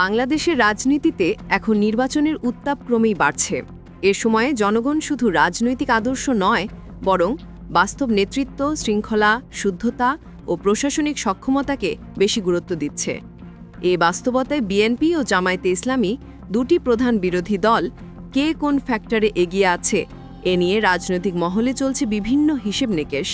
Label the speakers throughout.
Speaker 1: বাংলাদেশের রাজনীতিতে এখন নির্বাচনের উত্তাপ ক্রমেই বাড়ছে। এ সময়ে জনগণ শুধু রাজনৈতিক আদর্শ নয়, বরং বাস্তব নেতৃত্ব, শৃঙ্খলা, শুদ্ধতা ও প্রশাসনিক সক্ষমতাকে বেশি গুরুত্ব দিচ্ছে। এ বাস্তবতায় বিএনপি ও জামায়াতে ইসলামী দুটি প্রধান বিরোধী দল কে কোন ফ্যাক্টরে এগিয়ে আছে, এ নিয়ে রাজনৈতিক মহলে চলছে বিভিন্ন হিসেব নিকেশ।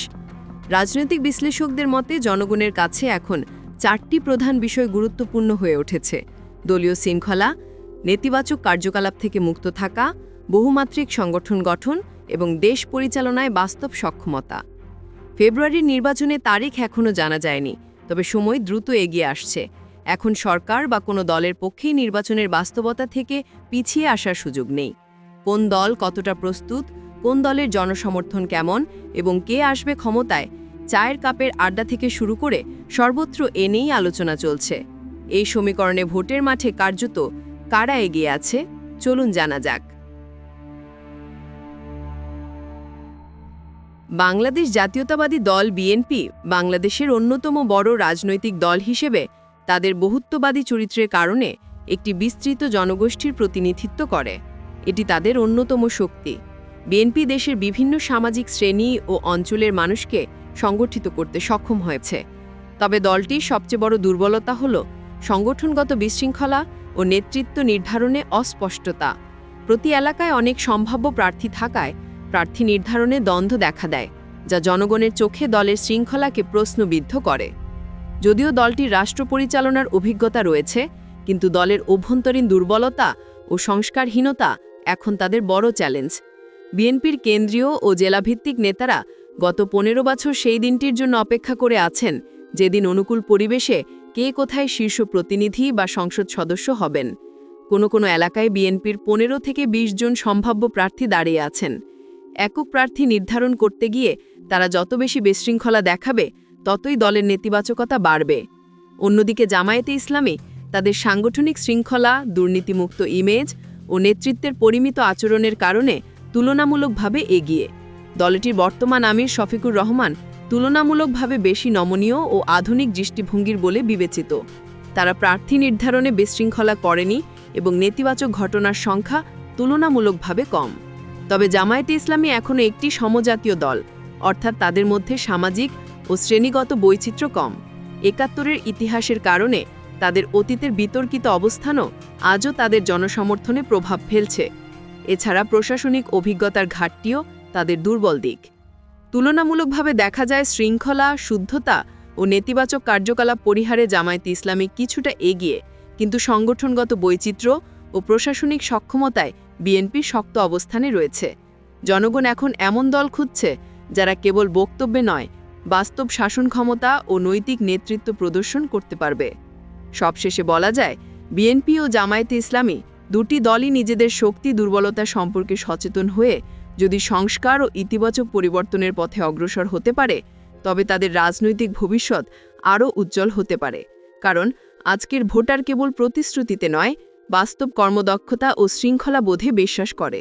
Speaker 1: রাজনৈতিক বিশ্লেষকদের মতে, জনগণের কাছে এখন চারটি প্রধান বিষয় গুরুত্বপূর্ণ হয়ে উঠেছে। দলীয় শৃঙ্খলা, নেতিবাচক কার্যকলাপ থেকে মুক্ত থাকা, বহুমাত্রিক সংগঠন গঠন এবং দেশ পরিচালনায় বাস্তব সক্ষমতা। ফেব্রুয়ারির নির্বাচনে তারিখ এখনও জানা যায়নি, তবে সময় দ্রুত এগিয়ে আসছে। এখন সরকার বা কোনো দলের পক্ষেই নির্বাচনের বাস্তবতা থেকে পিছিয়ে আসার সুযোগ নেই। কোন দল কতটা প্রস্তুত, কোন দলের জনসমর্থন কেমন এবং কে আসবে ক্ষমতায়, চায়ের কাপের আড্ডা থেকে শুরু করে সর্বত্র এ নিয়েই আলোচনা চলছে। এই সমীকরণে ভোটের মাঠে কার্যত কারা এগিয়ে আছে? চলুন জানা যাক। বাংলাদেশ জাতীয়তাবাদী দল বিএনপি বাংলাদেশের অন্যতম বড় রাজনৈতিক দল হিসেবে তাদের বহুত্ববাদী চরিত্রের কারণে একটি বিস্তৃত জনগোষ্ঠীর প্রতিনিধিত্ব করে। এটি তাদের অন্যতম শক্তি। বিএনপি দেশের বিভিন্ন সামাজিক শ্রেণি ও অঞ্চলের মানুষকে সংগঠিত করতে সক্ষম হয়েছে। তবে দলটির সবচেয়ে বড় দুর্বলতা হল সংগঠনগত বিশৃঙ্খলা ও নেতৃত্ব নির্ধারণে অস্পষ্টতা। প্রতি এলাকায় অনেক সম্ভাব্য প্রার্থী থাকায় প্রার্থী নির্ধারণে দ্বন্দ্ব দেখা দেয়, যা জনগণের চোখে দলের শৃঙ্খলাকে প্রশ্নবিদ্ধ করে। যদিও দলটির রাষ্ট্র পরিচালনার অভিজ্ঞতা রয়েছে, কিন্তু দলের অভ্যন্তরীণ দুর্বলতা ও সংস্কারহীনতা এখন তাদের বড় চ্যালেঞ্জ। বিএনপির কেন্দ্রীয় ও জেলাভিত্তিক নেতারা গত পনেরো বছর সেই দিনটির জন্য অপেক্ষা করে আছেন, যেদিন অনুকূল পরিবেশে কে কোথায় শীর্ষ প্রতিনিধি বা সংসদ সদস্য হবেন? কোনো কোনো এলাকায় বিএনপির পনেরো থেকে ২০ জন সম্ভাব্য প্রার্থী দাঁড়িয়ে আছেন। একক প্রার্থী নির্ধারণ করতে গিয়ে তারা যত বেশি বিশৃঙ্খলা দেখাবে, ততই দলের নেতিবাচকতা বাড়বে। অন্যদিকে জামায়াতে ইসলামী তাদের সাংগঠনিক শৃঙ্খলা, দুর্নীতিমুক্ত ইমেজ ও নেতৃত্বের পরিমিত আচরণের কারণে তুলনামূলকভাবে এগিয়ে। দলটির বর্তমান আমির শফিকুর রহমান তুলনামূলকভাবে বেশি নমনীয় ও আধুনিক দৃষ্টিভঙ্গির বলে বিবেচিত। তারা প্রার্থী নির্ধারণে বিশৃঙ্খলা করেনি এবং নেতিবাচক ঘটনার সংখ্যা তুলনামূলকভাবে কম। তবে জামায়াতে ইসলামী এখনও একটি সমজাতীয় দল, অর্থাৎ তাদের মধ্যে সামাজিক ও শ্রেণীগত বৈচিত্র্য কম। একাত্তরের ইতিহাসের কারণে তাদের অতীতের বিতর্কিত অবস্থানও আজও তাদের জনসমর্থনে প্রভাব ফেলছে। এছাড়া প্রশাসনিক অভিজ্ঞতার ঘাটতিও তাদের দুর্বল দিক। তুলনামূলকভাবে দেখা যায় শৃঙ্খলা, শুদ্ধতা ও নেতিবাচক কার্যকলাপ পরিহারে জামায়াতে ইসলামী কিছুটা এগিয়ে, কিন্তু সংগঠনগত বৈচিত্র্য ও প্রশাসনিক সক্ষমতায় বিএনপি শক্ত অবস্থানে রয়েছে। জনগণ এখন এমন দল খুঁজছে যারা কেবল বক্তব্যে নয়, বাস্তব শাসন ক্ষমতা ও নৈতিক নেতৃত্ব প্রদর্শন করতে পারবে। সবশেষে বলা যায়, বিএনপি ও জামায়াতে ইসলামী দুটি দলই নিজেদের শক্তি, দুর্বলতা সম্পর্কে সচেতন হয়ে যদি সংস্কার ও ইতিবাচক পরিবর্তনের পথে অগ্রসর হতে পারে, তবে তাদের রাজনৈতিক ভবিষ্যৎ আরও উজ্জ্বল হতে পারে। কারণ আজকের ভোটার কেবল প্রতিশ্রুতিতে নয়, বাস্তব কর্মদক্ষতা ও শৃঙ্খলা বোধে বিশ্বাস করে।